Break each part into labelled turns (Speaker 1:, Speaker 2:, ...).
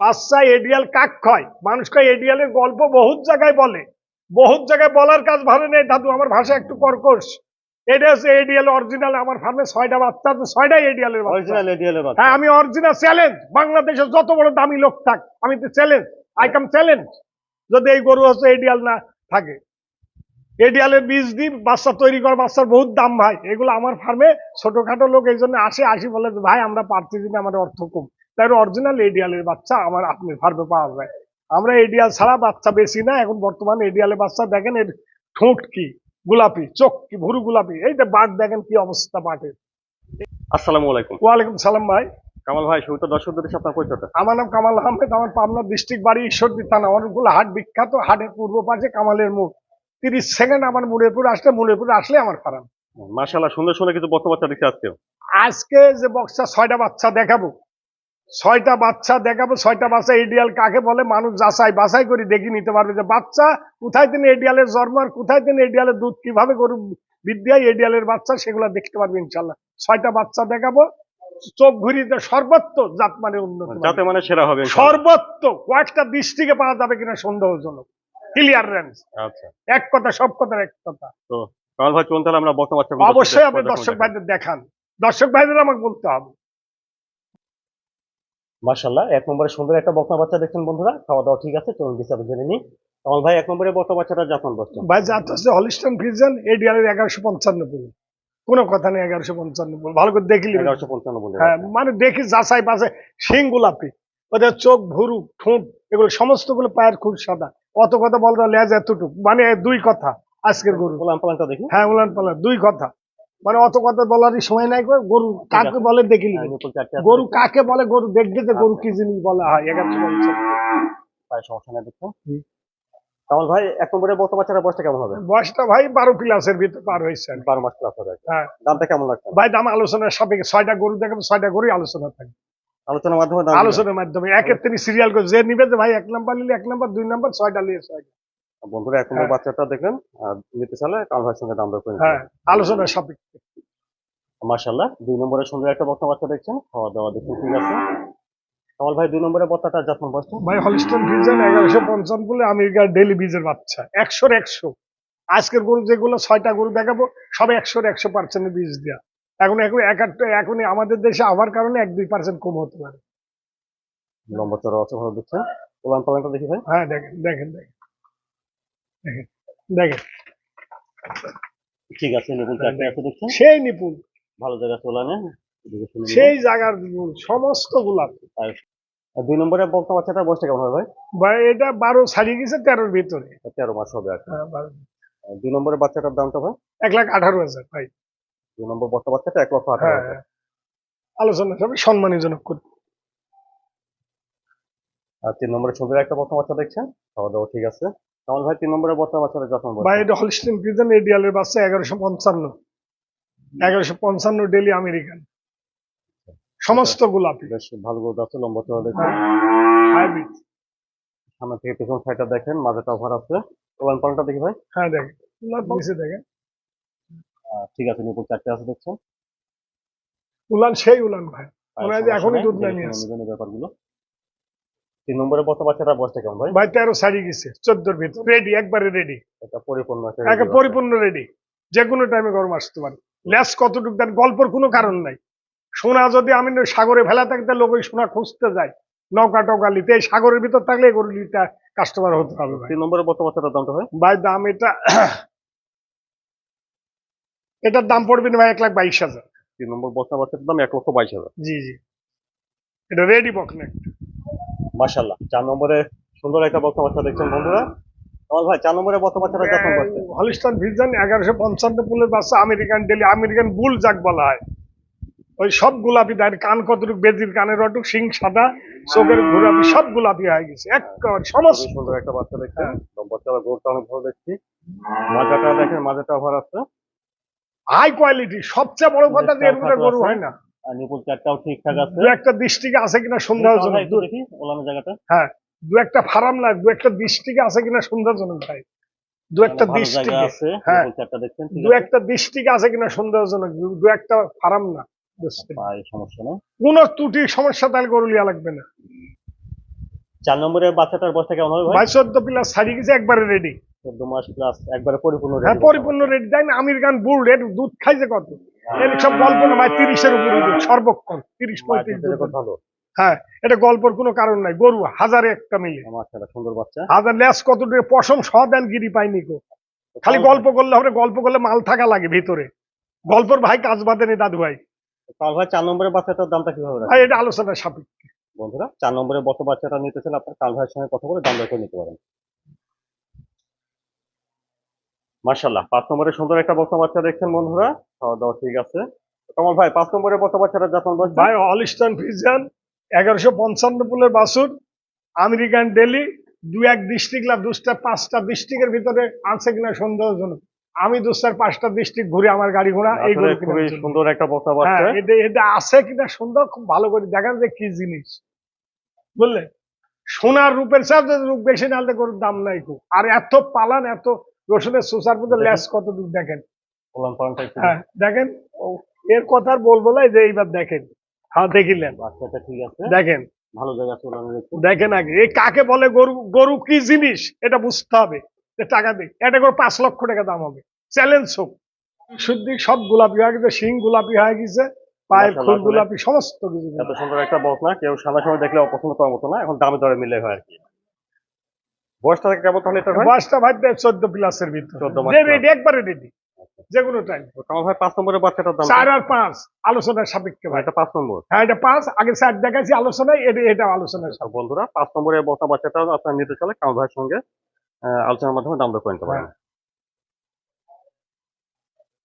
Speaker 1: বাচ্চা এডিয়াল কাক খয়। মানুষকে এডিয়ালের গল্প বহুত জায়গায় বলে। বহুত জায়গায় বলার কাজ ভালো নেই দাদু আমার ভাষা একটু কর্কশ। এটা হচ্ছে এডিয়াল অরিজিনাল আমার ফার্মে ছয়টা বাচ্চা আছে ছয়টাই এডিয়ালের বাচ্চা।
Speaker 2: অরিজিনাল এডিএলের
Speaker 1: হ্যাঁ আমি অরিজিনাল চ্যালেঞ্জ বাংলাদেশের যত বড় দামি লোক থাক আমি তো চ্যালেঞ্জ আই কাম চ্যালেঞ্জ যদি এই গরু হচ্ছে এডিয়াল না থাকে। এডিয়ালের বীজ দিই বাচ্চা তৈরি করা বাচ্চার বহুত দাম ভাই। এগুলো আমার ফার্মে ছোটখাটো লোক এই জন্য আসে আসি বলে যে, ভাই আমরা পারতেছি না আমাদের অর্থ কম। তাই অরিজিনাল এডিয়ালের বাচ্চা আমার আপনার ফার্মে পাওয়া যায়। আমরা এডিয়াল ছাড়া বাচ্চা বেশি না এখন বর্তমানে এডিয়ালের বাচ্চা দেখেন এর ঠোঁট কি গোলাপি চোখ কি ভুরু গোলাপি এই যে বাঘ দেখেন কি অবস্থা বাঘের।
Speaker 2: আসসালামু আলাইকুম।
Speaker 1: ওয়ালাইকুম সালাম ভাই।
Speaker 2: কামাল ভাই শুরুতে দর্শকদের সাথে আপনার পরিচয়টা।
Speaker 1: আমার নাম কামাল আহমেদ আমার পাবনা ডিস্ট্রিক্ট বাড়ি ঈশ্বরদী থানা অনেকগুলো হাট বিখ্যাত হাটের পূর্ব পাশে কামালের মুখ। তিরিশ সেকেন্ড আমার মুরেপুর আসলে মুরেপুর আসলে আমার ফার্ম
Speaker 2: মাশাআল্লাহ সুন্দর সুন্দর কিছু বক্তব্য বাচ্চা দেখছি আজকে
Speaker 1: আজকে যে বক্সা ছয়টা বাচ্চা দেখাবো ছয়টা বাচ্চা দেখাবো ছয়টা বাচ্চা এডিয়াল কাকে বলে মানুষ যাচাই বাছাই করে দেখে নিতে পারবে যে বাচ্চা কোথায় তিনি এডিয়ালের জন্ম আর কোথায় তিনি এডিয়ালের দুধ কীভাবে গরু বিদ্যায় এডিয়ালের বাচ্চা সেগুলো দেখতে পারবে ইনশাল্লাহ ছয়টা বাচ্চা দেখাবো চোখ ঘুরিতে সর্বত্র জাত মানে উন্নত
Speaker 2: যাতে মানে সেরা হবে।
Speaker 1: সর্বত্র কয়েকটা দৃষ্টিকে পাওয়া যাবে কিনা সন্দেহজনক। ক্লিয়ার রেঞ্জ
Speaker 2: আচ্ছা।
Speaker 1: এক কথা সব কথার এক কথা।
Speaker 2: কামাল ভাই চলুন তাহলে আমরা
Speaker 1: অবশ্যই আপনি দর্শক ভাইদের দেখান। দর্শক ভাইদের আমাকে বলতে হবে।
Speaker 2: মাশাআল্লাহ এক নম্বরে সুন্দর একটা বক্তব্য বাচ্চা দেখছেন বন্ধুরা। খাওয়া দাওয়া ঠিক আছে চলুন বিস্তারিত জেনে নিই। কামাল ভাই এক নম্বরে বক্তব্য বাচ্চাটা জাপান বসছে?
Speaker 1: ভাই জাত হচ্ছে হলিস্টন ফিজন এডিয়ালের এগারোশো পঞ্চান্ন পুল কোনো কথা নেই এগারোশো পঞ্চান্ন পুল ভালো করে দেখলি
Speaker 2: এগারোশো পঞ্চান্ন বলে
Speaker 1: হ্যাঁ মানে দেখি যাচাই বাছাই শিং গোলাপি ওদের চোখ ভুরু ঠোঁট এগুলো সমস্তগুলো পায়ের খুব সাদা। অত কথা বলতে লেজ এতটুকু। মানে দুই কথা আজকের গরু।
Speaker 2: গোলাম পালানটা দেখি।
Speaker 1: হ্যাঁ উলান পালান দুই কথা। মানে অত কথা বলারই সময় নাই গরু কাকে বলে
Speaker 2: আছে।
Speaker 1: গরু কাকে বলে গরু দেখবে যে গরু কি জিনিস বলা হয়
Speaker 2: সমস্যা নেই দেখছেন কামাল ভাই এক নম্বরে বয়সটা কেমন হবে?
Speaker 1: বয়সটা ভাই বারো ক্লাসের ভিতর পার হয়েছে আর
Speaker 2: বারো মাস ক্লাস হবে
Speaker 1: হ্যাঁ।
Speaker 2: দামটা কেমন লাগছে?
Speaker 1: ভাই দাম আলোচনার সাপেক্ষে ছয়টা গরু দেখাবো ছয়টা গরুই আলোচনা
Speaker 2: আলোচনার মাধ্যমে
Speaker 1: আলোচনার মাধ্যমে। একের তিনি সিরিয়াল করে যে নিবে যে ভাই এক নাম্বার নিলে এক নাম্বার দুই নাম্বার ছয়টা নিয়ে ছয়টা।
Speaker 2: বন্ধুরা নম্বর
Speaker 1: হ্যাঁ।
Speaker 2: বাচ্চাটা দেখেন আর নিতে চাইলে কামাল ভাইয়ের সঙ্গে দাম দর করে
Speaker 1: হ্যাঁ আলোচনার সাপেক্ষে।
Speaker 2: মার্শাল্লাহ দুই নম্বরে সুন্দর একটা বক্তা বাচ্চা দেখছেন খাওয়া দাওয়া দেখছেন ঠিক আছে? কামাল ভাই দুই নম্বরে বক্তাটা যত্ন বসছে
Speaker 1: ভাই হলিস্টন ফিজন এগারোশো পঞ্চান্ন বলে আমেরিকার ডেলি বীজের বাচ্চা। একশোর একশো। আজকের গরু যেগুলো ছয়টা গরু দেখাবো সব একশোর একশো পার্সেন্টের বীজ দেওয়া এখন এখন এক একটা এখনই আমাদের দেশে আবার কারণে এক দুই পার্সেন্ট কম হতে পারে।
Speaker 2: লম্বা চড়া আছে ভালো দেখছেন। উলান পালানটা দেখি ভাই।
Speaker 1: হ্যাঁ দেখেন দেখেন দেখেন। দেখেন।
Speaker 2: ঠিক আছে দেখছেন?
Speaker 1: সেই নিপুণ।
Speaker 2: ভালো জায়গা
Speaker 1: সেই জায়গার সমস্ত
Speaker 2: আর দুই নম্বরে বক্তা বাচ্চাটা বয়সটা কেমন হবে ভাই?
Speaker 1: এটা বারো ছাড়িয়ে গেছে তেরোর ভিতরে।
Speaker 2: তেরো মাস হবে আর।
Speaker 1: হ্যাঁ,
Speaker 2: দুই নম্বরে বাচ্চাটার দামটা ভাই?
Speaker 1: এক লাখ আঠারো হাজার ভাই।
Speaker 2: দুই নম্বর বক্তা বাচ্চাটা এক লক্ষ আঠারো
Speaker 1: হ্যাঁ
Speaker 2: হাজার।
Speaker 1: হ্যাঁ। আলোচনা সবে সম্মানীজনক করতে
Speaker 2: আর তিন নম্বরে সুন্দর একটা বক্তা বাচ্চা দেখছেন? খাওয়া দাওয়া ঠিক আছে। কামাল ভাই তিন নম্বরে বক্তা বাচ্চাটা যত্ন
Speaker 1: ভাই এটা হলিস্টিন ফ্রিজন এডিয়ালের বাচ্চা এগারোশো পঞ্চান্ন। এগারোশো পঞ্চান্ন ডেলি আমেরিকান সমস্ত গোলাপি।
Speaker 2: বেশ ভালো গ্রোথ আছে লম্বা চড়া
Speaker 1: হাইব্রিড
Speaker 2: সামনে থেকে পেছন সাইডটা দেখেন মাঝেটা ওভার আছে। উলান পালানটা দেখি ভাই।
Speaker 1: হ্যাঁ দেখেন। নিচে দেখেন।
Speaker 2: ঠিক আছে নিপুল চারটে আছে দেখছেন?
Speaker 1: উলান সেই উলান ভাই। মনে হয় এখনই
Speaker 2: নেই,
Speaker 1: দুধ নামিয়ে
Speaker 2: ব্যাপারগুলো। তিন নম্বরে বক্তা বাচ্চাটা বয়সটা কেমন ভাই?
Speaker 1: ভাই তেরো ছাড়িয়ে গেছে চোদ্দোর ভিতর। রেডি একবারে রেডি
Speaker 2: এটা পরিপূর্ণ
Speaker 1: একে পরিপূর্ণ রেডি যে কোনো টাইমে গরম আসতে পারে। ল্যাস কতটুকু দেন গল্পর কোনো কারণ নাই। সোনা যদি আমি সাগরে ফেলা থাকতে লোক ওই সোনা খুঁজতে যায়। নৌকা টৌকা নিতে এই সাগরের ভিতর থাকলে এই গরু নিতে কাস্টমার হতে হবে
Speaker 2: তিন নম্বরে বক্তা বাচ্চাটার দামটা ভাই?
Speaker 1: ভাই দাম এটা এটার দাম পড়বে না ভাই এক লাখ বাইশ হাজার।
Speaker 2: তিন নম্বর বক্তা বাচ্চাটার দাম এক লক্ষ বাইশ হাজার।
Speaker 1: জি জি। এটা রেডি বকনে
Speaker 2: মার্শাল্লাহ চার নম্বরে সুন্দর একটা বক্তা বাচ্চা দেখছেন বন্ধুরা? আমার ভাই চার নম্বরে বক্তা বাচ্চাটা যত্ন বসছে
Speaker 1: হলিস্টান ভিজন এগারোশো পঞ্চান্ন পুলের বাচ্চা আমেরিকান ডেলি আমেরিকান বুল যাক বলা হয়। ওই সব গোলাপি তার কান কতটুক বেদির কানের অটুক সিং সাদা চোখের গোলাপি সব গোলাপি হয়ে গেছে। একেবারে সমস্ত।
Speaker 2: সুন্দর একটা বাচ্চা গোড়টা অনেক ভালো দেখছি। মাজাটা দেখেন মাজাটা ওভার আছে।
Speaker 1: হাই কোয়ালিটি সবচেয়ে বড় কথা যে গরু হয় না।
Speaker 2: নিপুল চারটাও ঠিকঠাক আছে।
Speaker 1: দু একটা দৃষ্টিকে আছে কিনা সন্দেহজনক। দু-
Speaker 2: দেখি ওলানো জায়গাটা।
Speaker 1: হ্যাঁ দু একটা ফার্ম না দু একটা দৃষ্টিকে আছে কিনা সন্দেহজনক ভাই। দু একটা দৃষ্টিকে
Speaker 2: আছে
Speaker 1: হ্যাঁ।
Speaker 2: চারটা দেখছেন
Speaker 1: দু একটা দৃষ্টিকে আছে কিনা সন্দেহজনক দু- একটা ফার্ম না।
Speaker 2: সমস্যা
Speaker 1: কোন ত্রুটির সমস্যা তাহলে গরু লিয়া লাগবে না।
Speaker 2: চার নম্বরের বাচ্চাটার বয়সটা কেমন হবে ভাই?
Speaker 1: চোদ্দ প্লাস ছাড়িয়ে গেছে একবারে রেডি
Speaker 2: চোদ্দ মাস প্লাস একবারে পরিপূর্ণ
Speaker 1: হ্যাঁ পরিপূর্ণ রেডি তাই না আমেরিকান বুল রেড দুধ খাইছে কত? এর সব গল্প না ভাই তিরিশের উপরে সর্বক্ষণ তিরিশ পঁয়ত্রিশ
Speaker 2: ভালো
Speaker 1: হ্যাঁ এটা গল্পের কোনো কারণ নাই গরু হাজারে একটা মিলে
Speaker 2: সুন্দর বাচ্চা।
Speaker 1: হাজার ল্যাস কত পশম গিরি পাইনি কো খালি গল্প করলে হবে গল্প করলে মাল থাকা লাগে ভিতরে। গল্পর ভাই কাজ বাদে নেই দাদু ভাই।
Speaker 2: কাল ভাই চার নম্বরের বাচ্চাটার দামটা কীভাবে?
Speaker 1: ভাই এটা আলোচনার সাপেক্ষে।
Speaker 2: বন্ধুরা চার নম্বরের বত বাচ্চাটা নিতে চাইলে আপনার কাল ভাইয়ের সঙ্গে কথা বলে দাম দর করে নিতে পারেন। মার্শাল্লাহ পাঁচ নম্বরে সুন্দর একটা বক্তা বাচ্চা দেখছেন বন্ধুরা। খাওয়া দাওয়া ঠিক আছে। কমল ভাই পাঁচ নম্বরের বক্তা বাচ্চাটা যখন বলছেন
Speaker 1: ভাই অলিস্টন ফিজিয়ান এগারোশো পঞ্চান্ন পুলের বাসুর আমেরিকান ডেলি দু এক ডিস্ট্রিক্ট না দুটা পাঁচটা ডিস্ট্রিক্টের ভিতরে আছে কিনা সন্দেহজনক। আমি দুটার পাঁচটা ডিস্ট্রিক্ট ঘুরে আমার গাড়ি ঘোড়া এই
Speaker 2: খুবই সুন্দর একটা বক্তা
Speaker 1: হ্যাঁ
Speaker 2: বাচ্চা।
Speaker 1: এটা এটা আছে কিনা সুন্দর খুব ভালো করে দেখেন যে কি জিনিস। বুঝলে? সোনার রূপের সাথে রূপ বেশি নালতে গরুর দাম নাই খুব আর এত পালান এত রসুনের সুসার মধ্যে
Speaker 2: দেখেন।
Speaker 1: ল্যাস কত দূর দেখেন হ্যাঁ দেখেন এর কথা বলব না যে এইবার দেখেন। হ্যাঁ দেখিলেন।
Speaker 2: বাচ্চাটা ঠিক আছে।
Speaker 1: দেখেন।
Speaker 2: ভালো জায়গা
Speaker 1: দেখেন আগে এই কাকে বলে গরু গরু কি জিনিস? এটা বুঝতে হবে। যে টাকা দিই এটা করে পাঁচ লক্ষ টাকা দাম হবে। চ্যালেঞ্জ হোক। শুদ্ধ সব গোলাপি হয়ে গেছে শিং গোলাপি হয়ে গেছে পায়ের
Speaker 2: আসলে-
Speaker 1: গোলাপি সমস্ত কিছু
Speaker 2: এত সুন্দর একটা বক না কেউ সামনে সময় দেখলে অপছন্দ করার মতো না এখন দামে দরে মিলে হয় আর কি। বয়সটা কেমন তাহলে এটা ভাই
Speaker 1: বয়সটা ভাই চোদ্দ প্লাসের ভিতরে।
Speaker 2: 14 মাস
Speaker 1: রেডি একবারে রেডি যে কোনো টাইম
Speaker 2: ভাই পাঁচ নম্বরের বাচ্চাটার দাম
Speaker 1: চার আর পাঁচ আলোচনার সাপেক্ষে ভাই
Speaker 2: এটা পাঁচ নম্বর।
Speaker 1: হ্যাঁ এটা পাঁচ। আগে আলোচনায় এটা এটা আলোচনার
Speaker 2: আর বন্ধুরা নম্বরের বাচ্চাটা আপনার নিতে চলে কামাল ভাইয়ের সঙ্গে আহ, আলোচনার মাধ্যমে দাম দর করে নিতে পারেন।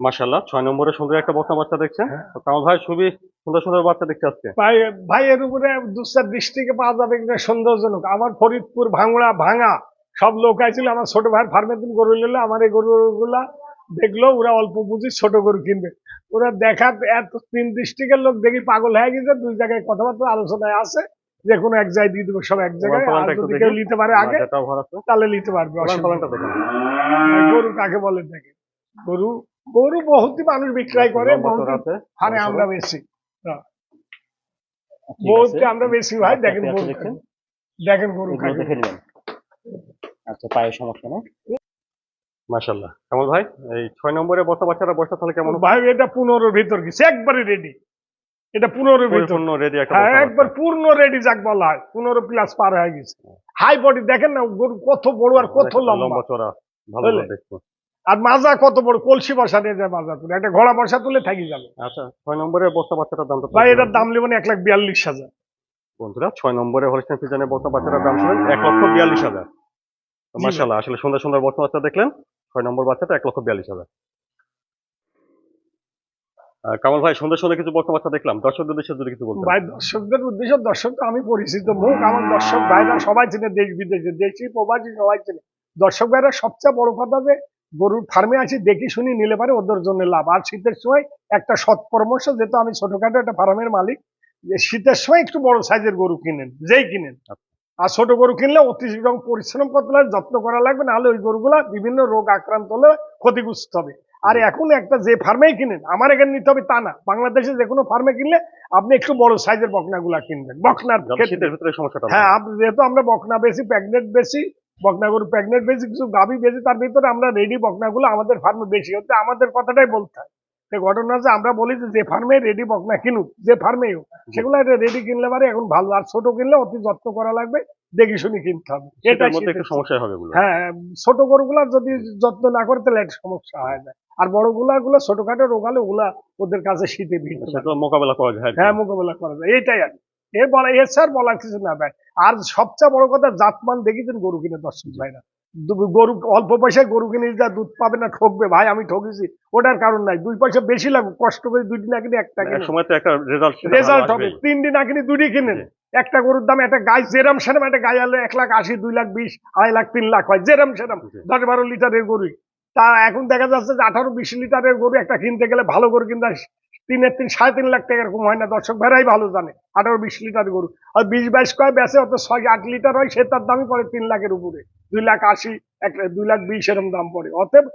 Speaker 2: মার্শাল্লাহ ছয় নম্বরে সুন্দর একটা বক্তা বাচ্চা দেখছেন।
Speaker 1: হ্যাঁ।
Speaker 2: কামাল ভাই খুবই সুন্দর সুন্দর বাচ্চা দেখতে আজকে
Speaker 1: ভাই ভাই এর উপরে দুসার দৃষ্টিকে পাওয়া যাবে কিনা সন্দেহজনক। আমার ফরিদপুর ভাঙড়া ভাঙা সব লোক আইছিল আমার ছোট ভাইয়ের ফার্মের দিন গরু নিলে আমার এই গরুগুলা দেখল ওরা অল্প বুঝি ছোট গরু কিনবে। ওরা দেখা এত তিন ডিস্ট্রিক্টের লোক দেখি পাগল হয়ে গেছে দুই জায়গায় কথাবার্তা আলোচনায় আছে যে কোনো এক জায়গায় দিয়ে দেবো সব এক জায়গায়। যদি কেউ নিতে পারে আগে তাহলে নিতে পারবে গরু কাকে বলে দেখে? গরু গরু বহুতই মানুষ বিক্রয় করে বহুত হারে আমরা বেশি। বহুতকে আমরা বেশি ভাই দেখেন। দেখেন গরু
Speaker 2: দেখে নেবেন। আচ্ছা পায়ের সমস্যা না? মাশাল্লাহ কামাল ভাই এই ছয় নম্বরে বসা বাচ্চারা বসা তাহলে কেমন?
Speaker 1: ভাই এটা পনেরোর ভিতর গেছে একবারে রেডি এটা
Speaker 2: রেডি
Speaker 1: হ্যাঁ একবার পূর্ণ রেডি যাক বলা হয়। পনেরো প্লাস পার হয়ে গেছে। হাই বডি দেখেন না গরু কত বড় আর কত লম্বা।
Speaker 2: লম্বা চড়া ভালো?
Speaker 1: আর মাজা কত বড়? কলসি বসা নিয়ে যায় মাজা তুলে। একটা ঘোড়া বসা তুলে থাকি যাবে।
Speaker 2: আচ্ছা ছয় নম্বরে বস্তা বাচ্চাটার দাম
Speaker 1: ভাই এটার দাম নেবেন এক লাখ বিয়াল্লিশ হাজার।
Speaker 2: বন্ধুরা ছয় নম্বরে হলিস্টাইন ফিজানের বস্তা বাচ্চাটার দাম ছিল এক লক্ষ বিয়াল্লিশ হাজার। মার্শাল্লাহ আসলে সুন্দর সুন্দর বস্তা বাচ্চা দেখলেন। ছয় নম্বর বাচ্চাটা এক লক্ষ বিয়াল্লিশ হাজার। কামাল ভাই সুন্দর সুন্দর কিছু বস্তা বাচ্চা দেখলাম। দর্শকদের উদ্দেশ্যে যদি কিছু বলতেন।
Speaker 1: ভাই দর্শকদের উদ্দেশ্য দর্শক তো আমি পরিচিত মুখ আমার দর্শক ভাইরা সবাই চিনে দেশ বিদেশে দেশি প্রবাসী সবাই চিনে। দর্শক ভাইরা সবচেয়ে বড় কথা যে গরুর ফার্মে আছি দেখি শুনি নিলে পারে ওদের জন্য লাভ। আর শীতের সময় একটা সৎ পরামর্শ যেহেতু আমি ছোটখাটো একটা ফার্মের মালিক যে শীতের সময় একটু বড় সাইজের গরু কিনেন যেই কিনেন। আর ছোট গরু কিনলে অতিরিক্ত পরিশ্রম করতে লাগবে যত্ন করা লাগবে নাহলে ওই গরুগুলা বিভিন্ন রোগ আক্রান্ত হলে ক্ষতিগ্রস্ত হবে। আর এখন একটা যে ফার্মেই কিনেন আমার এখানে নিতে হবে তা না। বাংলাদেশে যে কোনো ফার্মে কিনলে আপনি একটু বড় সাইজের বকনাগুলা কিনবেন বকনার ক্ষেত্রে।
Speaker 2: ভিতরে সমস্যাটা
Speaker 1: হ্যাঁ যেহেতু আমরা বকনা বেশি প্যাগনেট বেশি বকনা গরু প্রেগনেন্ট বেশি কিছু গাভী বেশি তার ভিতরে আমরা রেডি বকনাগুলো আমাদের ফার্মে বেশি হচ্ছে আমাদের কথাটাই বলতে হয়। সে ঘটনা যে আমরা বলি যে ফার্মে রেডি বকনা কিনুক যে ফার্মে হোক। সেগুলো রেডি কিনলে পারে এখন ভালো। আর ছোট কিনলে অতি যত্ন করা লাগবে দেখে শুনে কিনতে হবে। এটা
Speaker 2: মধ্যে একটু সমস্যা হবে এগুলো।
Speaker 1: হ্যাঁ ছোট গরুগুলা যদি যত্ন না করে তাহলে একটা সমস্যা হয় না। আর বড়গুলা গুলো ছোটখাটো রোগালে ওগুলা ওদের কাছে শীতে ভিড়
Speaker 2: মোকাবেলা করা যায়
Speaker 1: হ্যাঁ মোকাবেলা করা যায়। এইটাই আর এর বলা স্যার বলার কিছু না ভাই। আর সবচেয়ে বড় কথা জাতমান দেখেছেন গরু কিনে দর্শক ভাইরা। গরু অল্প পয়সায় গরু কিনে যা দুধ পাবে না ঠকবে। ভাই আমি ঠকেছি। ওটার কারণ নাই। দুই পয়সা বেশি লাগুক কষ্ট করে দুইটি না কিনে একটা
Speaker 2: সময় তো একটা রেজাল্ট
Speaker 1: রেজাল্ট হবে। তিনটি না কিনে দুটি কিনেন। একটা গরুর দাম একটা গাই যেরাম সেরাম একটা গাই আলো এক লাখ আশি দুই লাখ বিশ আড়াই লাখ তিন লাখ হয়। যেরাম সেরাম দশ বারো লিটারের গরুই। তা এখন দেখা যাচ্ছে যে আঠারো বিশ লিটারের গরু একটা কিনতে গেলে ভালো গরু কিনতে তিনের তিন সাড়ে তিন লাখ টাকা এরকম হয় না দর্শক ভাইরাই ভালো জানে। আঠারো বিশ লিটার গরু। আর বিশ বাইশ কয় বেচে অত ছয় আট লিটার হয় সে তার দামই পড়ে তিন লাখের উপরে। দুই লাখ আশি এক দুই লাখ বিশ এরকম দাম পড়ে। অতএব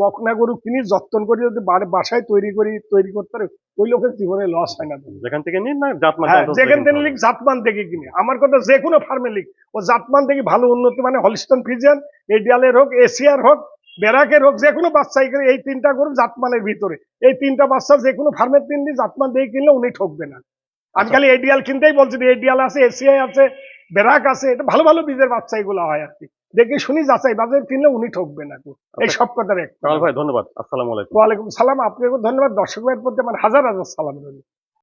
Speaker 1: বকনা গরু কিনি যত্ন করে যদি বাসায় তৈরি করি তৈরি করতে পারে ওই লোকের জীবনে লস হয় না।
Speaker 2: যেখান থেকে নিন না জাতমান
Speaker 1: হ্যাঁ যেখান থেকে লিখ জাতমান থেকে কিনে। আমার কথা যে কোনো ফার্মে লিখ। ও জাতমান থেকে ভালো উন্নতি মানে হলিস্টন ফিজিয়ান এডিয়ালের হোক এশিয়ার হোক বেরাকের হোক যে কোনো বাচ্চাই করে এই তিনটা গরু জাতমানের ভিতরে। এই তিনটা বাচ্চা যে কোনো ফার্মের তিনটি জাতমান দেখে কিনলে উনি ঠকবে না। আমি খালি এডিয়াল কিনতেই বলছি এডিয়াল আছে এসিআই আছে বেরাক আছে এটা ভালো ভালো বীজের বাচ্চা এগুলো হয় আর কি। দেখে শুনি যাচাই বাজার কিনলে উনি ঠকবে না এই সব কথার এক।
Speaker 2: ভাই ধন্যবাদ। আসসালাম আলাইকুম।
Speaker 1: ওয়ালাইকুম সালাম। আপনাকে ধন্যবাদ। দর্শক ভাইয়ের প্রতি আমার হাজার হাজার সালাম রইল।